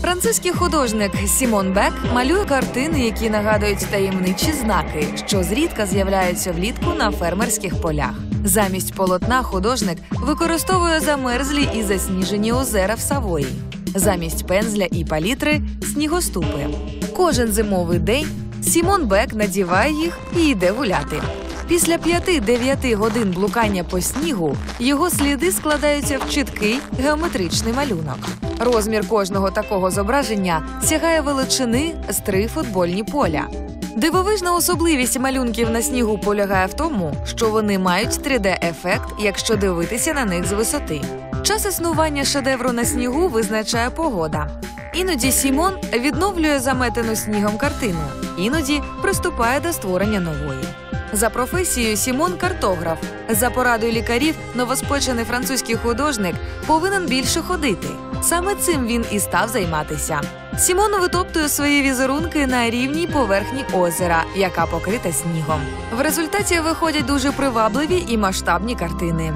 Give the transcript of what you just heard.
Французький художник Сімон Бек малює картини, які нагадують таємничі знаки, що зрідка з'являються влітку на фермерських полях. Замість полотна художник використовує замерзлі і засніжені озера в Савої. Замість пензля і палітри снігоступи. Кожен зимовий день Сімон Бек надіває їх і йде гуляти. Після 5-9 годин блукання по снігу його сліди складаються в чіткий геометричний малюнок. Розмір кожного такого зображення сягає величини з три футбольні поля. Дивовижна особливість малюнків на снігу полягає в тому, що вони мають 3D-ефект, якщо дивитися на них з висоти. Час існування шедевру на снігу визначає погода. Іноді Сімон відновлює заметену снігом картину, іноді приступає до створення нової. За професією Сімон картограф. За порадою лікарів, новоспечений французький художник повинен більше ходити. Саме цим він і став займатися. Сімон витоптує свої візерунки на рівній поверхні озера, яка покрита снігом. В результаті виходять дуже привабливі і масштабні картини.